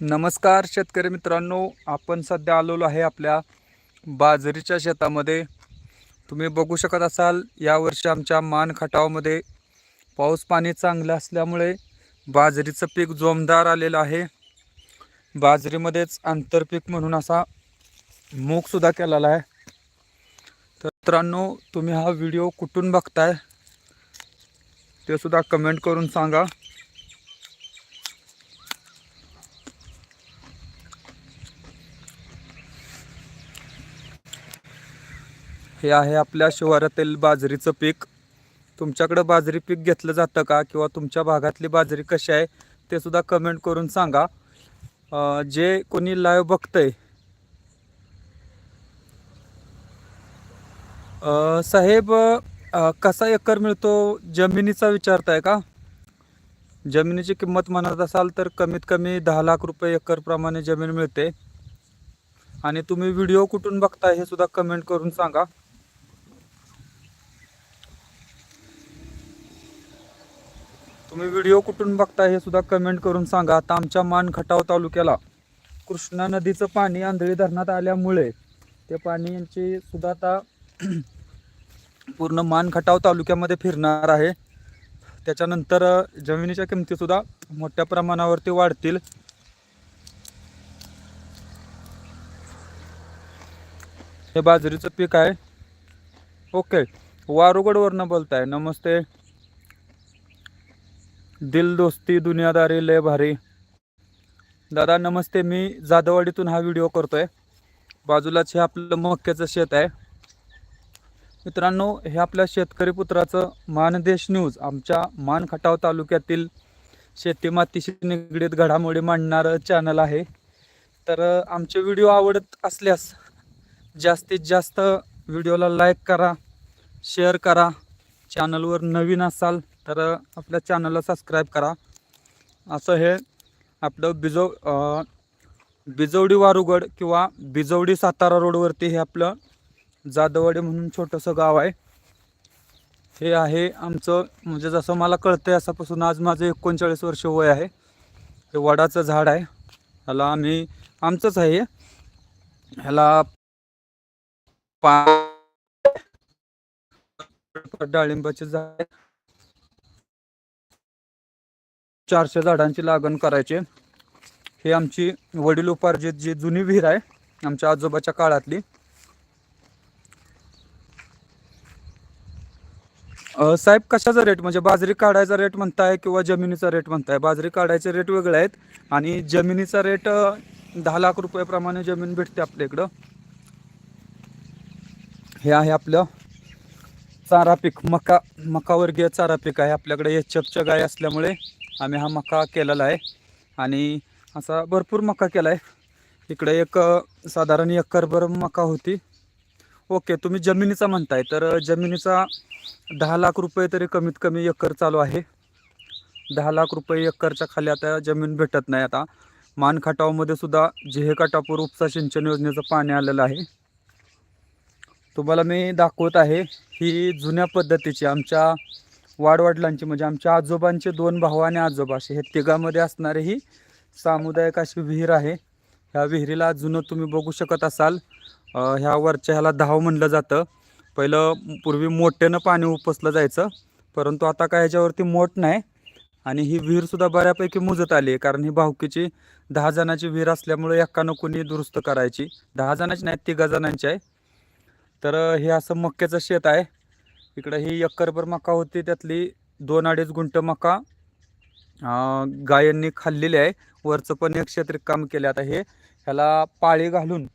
नमस्कार शेतकरी मित्रांनो आपण सध्या आलेलो आहे आपल्या बाजरीच्या शेतामध्ये. तुम्ही बघू शकत असाल यावर्षी आमच्या मान खटावमध्ये पाऊस पाणी चांगलं असल्यामुळे बाजरीचं पीक जोमदार आलेलं आहे. बाजरीमध्येच आंतरपीक म्हणून असा मूगसुद्धा केलेला आहे. तर मित्रांनो तुम्ही हा व्हिडिओ कुठून बघताय? ते सुद्धा कमेंट करून सांगा. हे आहे आपल्या शिवारातील बाजरीचं पीक. तुमच्याकडं बाजरी पीक घेतलं जातं का? किंवा तुमच्या भागातली बाजरी कशी आहे? ते सुद्धा कमेंट करून सांगा. जे कोणी लाईव्ह बघतंय. साहेब कसा एकर मिळतो? जमिनीचा विचारताय का? जमिनीची किंमत म्हणत असाल तर कमीत कमी दहा लाख रुपये एकरप्रमाणे जमीन मिळते. आणि तुम्ही व्हिडिओ कुठून बघताय हे सुद्धा कमेंट करून सांगा. तुम्ही व्हिडिओ कुठून बघताय हे सुद्धा कमेंट करून सांगा. आता आमच्या मान खटाव तालुक्याला कृष्णा नदीचं पाणी आंधळी धरणात आल्यामुळे ते पाणी यांची सुद्धा आता पूर्ण मान खटाव तालुक्यामध्ये फिरणार आहे. त्याच्यानंतर जमिनीच्या किमतीसुद्धा मोठ्या प्रमाणावरती वाढतील. हे बाजरीचं पीक आहे. ओके. वारुगडवरनं बोलताय. नमस्ते. दिल दोस्ती दुनियादारी लय भारी. दादा नमस्ते. मी जाधववाडीतून हा व्हिडिओ करतोय. बाजूलाच हे आपलं मक्याचं शेत आहे. मित्रांनो हे आपल्या शेतकरी पुत्राचं मानदेश न्यूज आमच्या मान खटाव तालुक्यातील शेतीमातीशी निगडीत घडामोडी मांडणारं चॅनल आहे. तर आमचे व्हिडिओ आवडत असल्यास जास्तीत जास्त व्हिडिओला लाईक करा शेअर करा. चॅनलवर नवीन असाल तर आपल्या चॅनलला सबस्क्राईब करा. असं हे आपलं बिजो बिजवडी वारुगड किंवा बिजवडी सातारा रोडवरती हे आपलं जाधववाडी म्हणून छोटंसं गाव आहे. हे आहे आमचं म्हणजे जसं मला कळतंय असापासून आज माझं एकोणचाळीस वर्ष वय आहे. हे वडाचं झाड आहे. ह्याला आम्ही आमचंच आहे ह्याला पा डाळिंबाचे झाड चारशे झाडांची लागण करायची. हे आमची वडील उपार्जित जी जुनी विहीर आहे आमच्या आजोबाच्या काळातली. साहेब कशाचा रेट म्हणजे बाजरी काढायचा रेट म्हणताय किंवा जमिनीचा रेट म्हणताय? बाजरी काढायचे रेट वेगळे आहेत आणि जमिनीचा रेट दहा लाख रुपयाप्रमाणे जमीन भेटते आपल्या इकडं. हे आहे आपलं चारा पीक. मका मकावर्गीय चारा पीक आहे. आपल्याकडे एच एफच्या गाय असल्यामुळे आम्ही हा मका केलेला आहे. आणि असा भरपूर मका केला आहे इकडे एक साधारण एकरभर मका होती. ओके तुम्ही जमिनीचा म्हणताय. तर जमिनीचा दहा लाख रुपये तरी कमीत कमी एकर चालू आहे. दहा लाख रुपये एकरच्या खाली आता जमीन भेटत नाही आता. मान खटावमध्ये सुद्धा जेहेकाटापूर उपसा सिंचन योजनेचं पाणी आलेलं आहे. तुम्हाला मी दाखवत आहे. ही जुन्या पद्धतीची आमच्या वाडवडिलांची म्हणजे आमच्या आजोबांचे दोन भाऊ आणि आजोबा असे हे तिघामध्ये असणारी ही सामुदायिक अशी विहीर आहे. ह्या विहिरीला जुनं तुम्ही बघू शकत असाल. ह्या वरच्या ह्याला धाव म्हणलं जातं. पहिलं पूर्वी मोठ्यानं पाणी उपसलं जायचं परंतु आता काय ह्याच्यावरती मोठ नाही आणि ही विहीरसुद्धा बऱ्यापैकी मुजत आली आहे कारण ही भावकीची दहा जणांची विहीर असल्यामुळे एकानं कोणी दुरुस्त करायची. दहा जणांची नाही तिघा जणांची आहे. तर हे असं मक्याचं शेत आहे. इकडं ही एकरभर मका होती त्यातली दोन अडीच गुंट मका गायांनी खाल्लेली आहे. वरचं पण एक काम केले. आता हे ह्याला पाळी घालून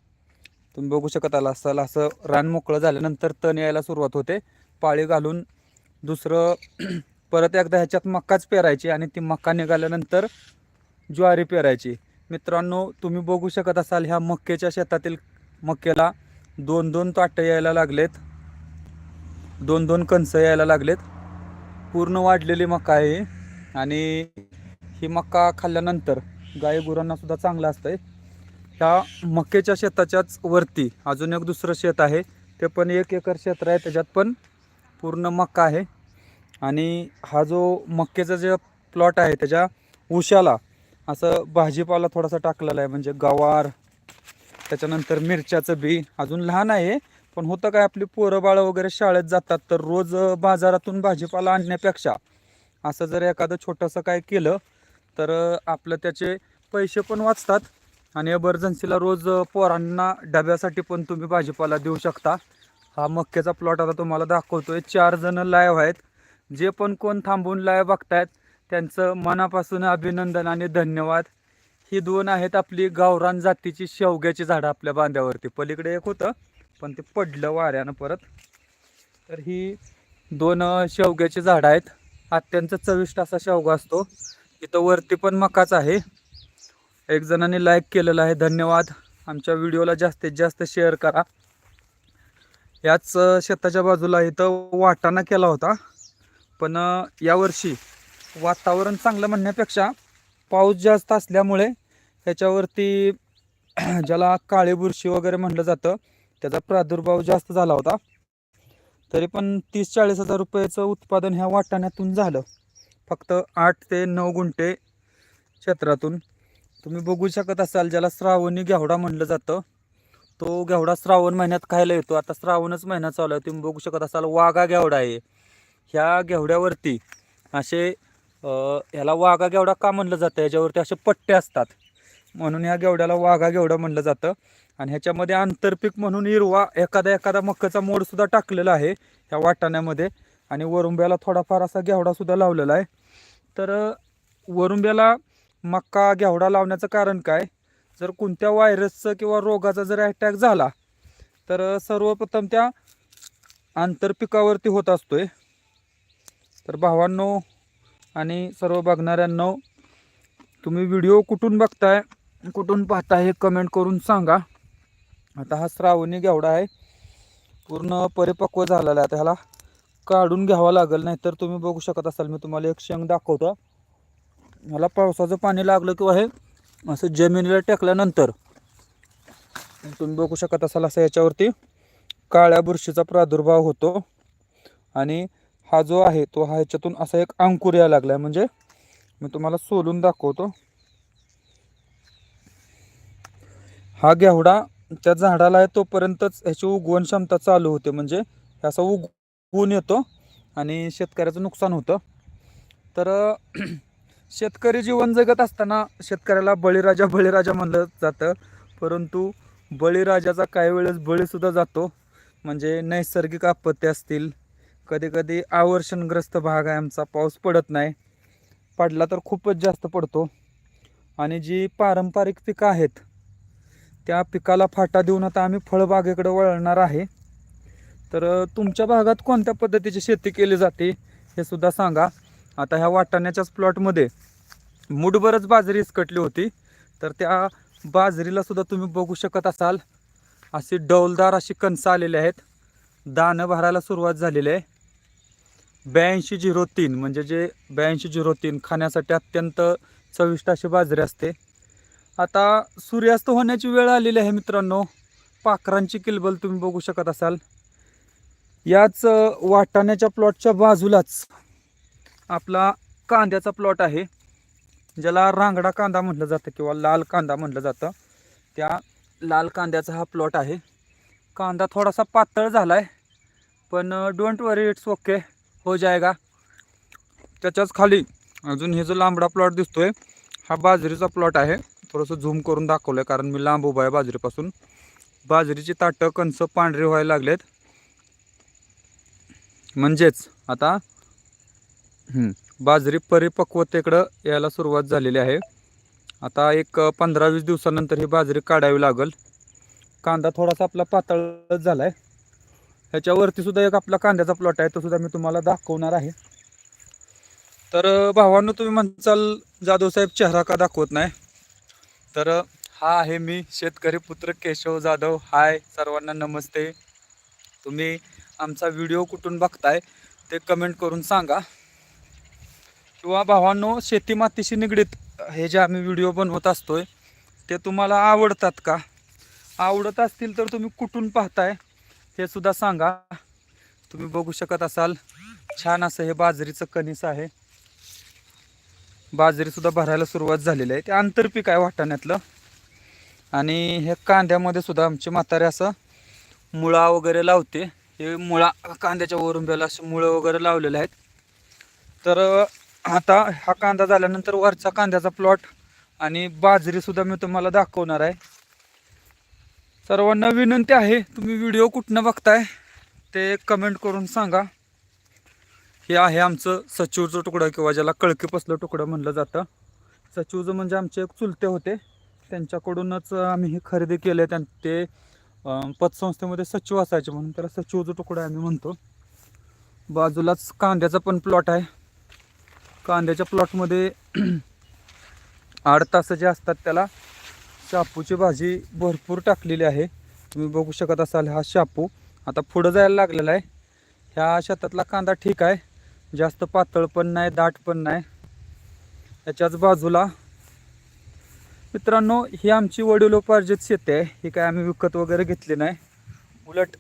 तुम्ही बघू शकत आला असाल असं रान मोकळं झाल्यानंतर तण यायला सुरुवात होते. पाळी घालून दुसरं परत एकदा ह्याच्यात मकाच पेरायची आणि ती मक्का निघाल्यानंतर ज्वारी पेरायची. मित्रांनो तुम्ही बघू शकत असाल ह्या मक्केच्या शेतातील मक्याला दोन दोन ताटं यायला लागलेत. दोन दोन कणसं यायला लागलेत. पूर्ण वाढलेली मका आहे आणि ही मका खाल्ल्यानंतर गाय गुरांना सुद्धा चांगलं असतंय. ह्या मक्याच्या शेताच्याच वरती अजून एक दुसरं शेत आहे. ते पण एक एकर क्षेत्र आहे. त्याच्यात पण पूर्ण मका आहे. आणि हा जो मक्याचा जे प्लॉट आहे त्याच्या उशाला असं भाजीपाला थोडासा टाकलेला आहे. म्हणजे गवार त्याच्यानंतर मिरच्याचं बी अजून लहान आहे. पण होतं काय आपली पोरं बाळं वगैरे शाळेत जातात तर रोज बाजारातून भाजीपाला आणण्यापेक्षा असं जर एखादं छोटंसं काय केलं तर आपलं त्याचे पैसे पण वाचतात आणि एमर्जन्सीला रोज पोरांना डब्यासाठी पण तुम्ही भाजीपाला देऊ शकता. हा मक्याचा प्लॉट आता तुम्हाला दाखवतोय. चार जण लाईव्ह आहेत. जे पण कोण थांबून लाईव्ह बघतायत त्यांचं मनापासून अभिनंदन आणि धन्यवाद. ही दोन आहेत आपली गावरान जातीची शेवग्याची झाडं आपल्या बांध्यावरती पलीकडे एक होतं. पण ते पडलं वाऱ्यानं परत. तर ही दोन शेवग्याची झाडं आहेत. अत्यंत चविष्ट असा शेवगा असतो. इथं वरती पण मकाच आहे. एक जणांनी लाईक केलेलं आहे. धन्यवाद. आमच्या व्हिडिओला जास्तीत जास्त शेअर करा. याच शेताच्या बाजूला इथं वाटाणा केला होता. पण यावर्षी वातावरण चांगलं म्हणण्यापेक्षा पाऊस जास्त असल्यामुळे ह्याच्यावरती ज्याला काळी बुरशी वगैरे म्हटलं जातं त्याचा प्रादुर्भाव जास्त झाला होता. तरी पण तीस चाळीस हजार रुपयाचं उत्पादन ह्या वाटाण्यातून झालं. फक्त आठ ते नऊ गुंठे क्षेत्रातून. तुम्ही बघू शकत असाल ज्याला श्रावणी घेवडा म्हणलं जातं तो घेवडा श्रावण महिन्यात खायला येतो. आता श्रावणच महिना चालू आहे. तुम्ही बघू शकत असाल वाघा घेवडा आहे. ह्या घेवड्यावरती असे ह्याला वाघा घेवडा का म्हणलं जातं? याच्यावरती असे पट्टे असतात. म्हणून ह्या घेवड्याला वाघा घेवडा म्हणलं जातं. आणि ह्याच्यामध्ये आंतरपीक म्हणून हिरवा एखादा एखादा मक्काचा मोडसुद्धा टाकलेला आहे ह्या वाटाण्यामध्ये. आणि वरुंब्याला थोडाफार असा घेवडासुद्धा लावलेला आहे. तर वरुंब्याला मक्का घेवडा लावण्याचं कारण काय? जर कोणत्या व्हायरसचं किंवा रोगाचा जर अटॅक झाला तर सर्वप्रथम त्या आंतरपिकावरती होत असतोय. तर भावांनो आणि सर्व बघणाऱ्यांनो तुम्ही व्हिडिओ कुठून बघताय कुठून पाहताय हे कमेंट करून सांगा. आता हा श्रावणी घेवडा आहे. पूर्ण परिपक्व झालेला आहे. आता ह्याला काढून घ्यावा लागेल नाहीतर तुम्ही बघू शकत असाल मी तुम्हाला एक शेंग दाखवतो. मला पावसाचं पाणी लागलं किंवा हे असं जमिनीला टेकल्यानंतर तुम्ही बघू शकत असाल असं याच्यावरती काळ्या बुरशीचा प्रादुर्भाव होतो. आणि हा जो आहे तो हा ह्याच्यातून असा एक अंकुर यायला लागलाय. म्हणजे मी तुम्हाला सोलून दाखवतो. हा घेवडा त्या झाडाला आहे तोपर्यंतच ह्याची उगवण क्षमता चालू होते. म्हणजे ह्याचा उगवून येतो आणि शेतकऱ्याचं नुकसान होतं. तर शेतकरी जीवन जगत असताना शेतकऱ्याला बळीराजा बळीराजा म्हणलं जातं. परंतु बळीराजाचा काही वेळेस बळीसुद्धा जातो. म्हणजे नैसर्गिक आपत्ती असतील. कधी कधी आवर्षणग्रस्त भाग आहे आमचा. पाऊस पडत नाही. पडला तर खूपच जास्त पडतो. आणि जी पारंपरिक पिकं आहेत त्या पिकाला फाटा देऊन आता आम्ही फळबागेकडे वळणार आहे. तर तुमच्या भागात कोणत्या पद्धतीची शेती केली जाते हे सुद्धा सांगा. आता ह्या वाटाण्याच्याच प्लॉटमध्ये मुठभरच बाजरी इसकटली होती. तर त्या बाजरीला सुद्धा तुम्ही बघू शकत असाल. अशी डौलदार अशी कणसं आलेली आहेत. दाणं भरायला सुरुवात झालेली आहे. ब्याऐंशी झिरो तीन म्हणजे जे ब्याऐंशी झिरो तीन खाण्यासाठी अत्यंत चविष्ट अशी बाजरी असते. आता सूर्यास्त होण्याची वेळ आलेली आहे मित्रांनो. पाखरांची किलबल तुम्ही बघू शकत असाल. याच वाटाण्याच्या प्लॉटच्या बाजूलाच आपला कांद्याचा प्लॉट आहे. ज्याला रांगडा कांदा म्हटलं जातं किंवा लाल कांदा म्हटलं जातं. त्या लाल कांद्याचा हा प्लॉट आहे. कांदा थोडासा पातळ झाला आहे पण डोंट वरी इट्स ओके हो जाएगा त्याच्याच खाली अजून हे जो लांबडा प्लॉट दिसतोय हा बाजरीचा प्लॉट आहे. थोडंसं झूम करून दाखवलं आहे कारण मी लांब उभा आहे बाजरीपासून. बाजरीची ताटं कणसं पांढरी व्हायला लागलेत. म्हणजेच आता बाजरी परिपक्वतेकडं यायला सुरुवात झालेली आहे. आता एक पंधरा वीस दिवसानंतर ही बाजरी काढावी लागेल. कांदा थोडासा आपला पातळच झाला आहे ह्याच्यावरती सुद्धा एक आपला कांद्याचा प्लॉट आहे तो सुद्धा मी तुम्हाला दाखवणार आहे. तर भावांनो तुम्ही म्हणसाल जाधव साहेब चेहरा का दाखवत नाही? तर हा आहे मी शेतकरी पुत्र केशव जाधव. हाय सर्वांना नमस्ते. तुम्ही आमचा व्हिडिओ कुठून बघताय ते कमेंट करून सांगा. किंवा भावांनो शेती मातीशी निगडीत हे जे आम्ही व्हिडिओ बनवत असतोय ते तुम्हाला आवडतात का? आवडत असतील तर तुम्ही कुठून पाहताय हे सुद्धा सांगा. तुम्ही बघू शकत असाल. छान असं हे बाजरीचं कणीस आहे. बाजरीसुद्धा भरायला सुरुवात झालेली आहे. ते आंतरपीक आहे वाटाण्यातलं. आणि हे कांद्यामध्ये सुद्धा आमचे म्हातारे असं मुळा वगैरे लावते. हे मुळा कांद्याच्या वरुंब्याला असे मुळं वगैरे लावलेले आहेत. तर आता हा कांदा झाल्यानंतर वरचा कांद्याचा प्लॉट आणि बाजरीसुद्धा मी तुम्हाला दाखवणार आहे. सर्वांना विनंती आहे तुम्ही व्हिडिओ कुठनं बघताय ते कमेंट करून सांगा. हे आहे आमचं सचिवचं तुकडं किंवा ज्याला कळकीपसलं तुकडं म्हणलं जातं. सचिवचं म्हणजे आमचे एक चुलते होते. त्यांच्याकडूनच आम्ही हे खरेदी केले त्यां ते पतसंस्थेमध्ये सचिव असायचे म्हणून त्याला सचिवचं तुकडं आम्ही म्हणतो. बाजूलाच कांद्याचा पण प्लॉट आहे. कांद्याच्या प्लॉटमध्ये आठ तास जे असतात त्याला शापूची भाजी भरपूर टाकलेली आहे. तुम्ही बघू शकत असाल हा शापू. आता पुढं जायला लागलेला आहे. ह्या शेतातला कांदा ठीक आहे. जास्त पातळ पण नाही दाट पण नाही. याच्याच बाजूला मित्रांनो ही आमची वडिलोपार्जित शेती आहे. ही काय आम्ही विकत वगैरे घेतली नाही. उलट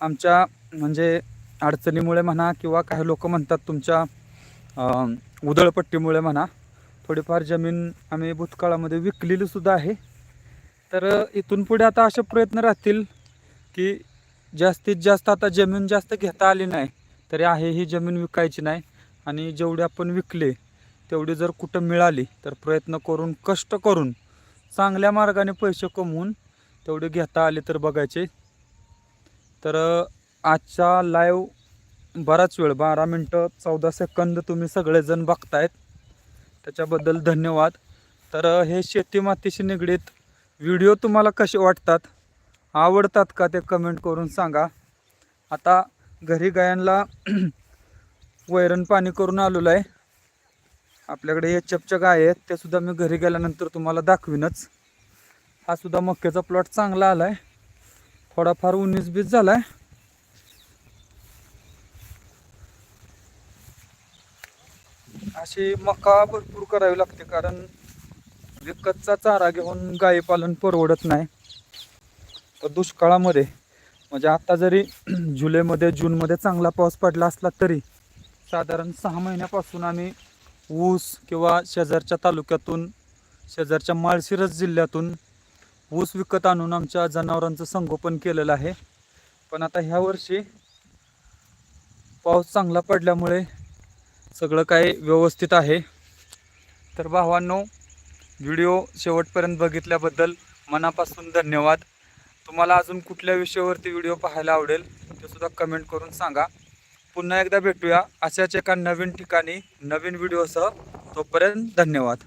आमच्या म्हणजे अडचणीमुळे म्हणा किंवा काही लोक म्हणतात तुमच्या उधळपट्टीमुळे म्हणा थोडीफार जमीन आम्ही भूतकाळामध्ये विकलेली सुद्धा आहे. तर इथून पुढे आता असे प्रयत्न राहतील की जास्तीत जास्त आता जमीन जास्त घेता आली नाही. तरी आहे ही जमीन विकायची नाही. आणि जेवढे आपण विकले तेवढी जर कुठं मिळाली तर प्रयत्न करून कष्ट करून चांगल्या मार्गाने पैसे कमवून तेवढे घेता आले तर बघायचे. तर आजचा लाईव्ह बराच वेळ बारा मिनटं चौदा सेकंद तुम्ही सगळेजण बघतायत. त्याच्याबद्दल धन्यवाद. तर हे शेती मातीशी निगडीत व्हिडिओ तुम्हाला कसे वाटतात? आवडतात का ते कमेंट करून सांगा. आता घरी गायांना वैरण पाणी करून आलेलो आहे. आपल्याकडे हे चपच्या गाय आहेत ते सुद्धा मी घरी गेल्यानंतर तुम्हाला दाखवीनच. हा सुद्धा मक्याचा प्लॉट चांगला आला आहे थोडाफार उन्नीस बीस झाला आहे अशी मका भरपूर करावी लागते कारण विकतचा चारा घेऊन गायी पालन परवडत नाही. तर दुष्काळामध्ये म्हणजे आता जरी जुलैमध्ये जूनमध्ये चांगला पाऊस पडला असला तरी साधारण सहा महिन्यापासून आम्ही ऊस किंवा शेजारच्या तालुक्यातून शेजारच्या माळशिरस जिल्ह्यातून ऊस विकत आणून आमच्या जनावरांचं संगोपन केलेलं आहे. पण आता ह्या वर्षी पाऊस चांगला पडल्यामुळे सगळं काही व्यवस्थित आहे. तर भावांनो व्हिडिओ शेवटपर्यंत बघितल्याबद्दल मनापासून धन्यवाद. तुम्हाला अजून कुठल्या विषयावरती व्हिडिओ पाहायला आवडेल ते सुद्धा कमेंट करून सांगा. पुन्हा एकदा भेटूया अशाच एका नवीन ठिकाणी नवीन व्हिडिओसह तोपर्यंत धन्यवाद.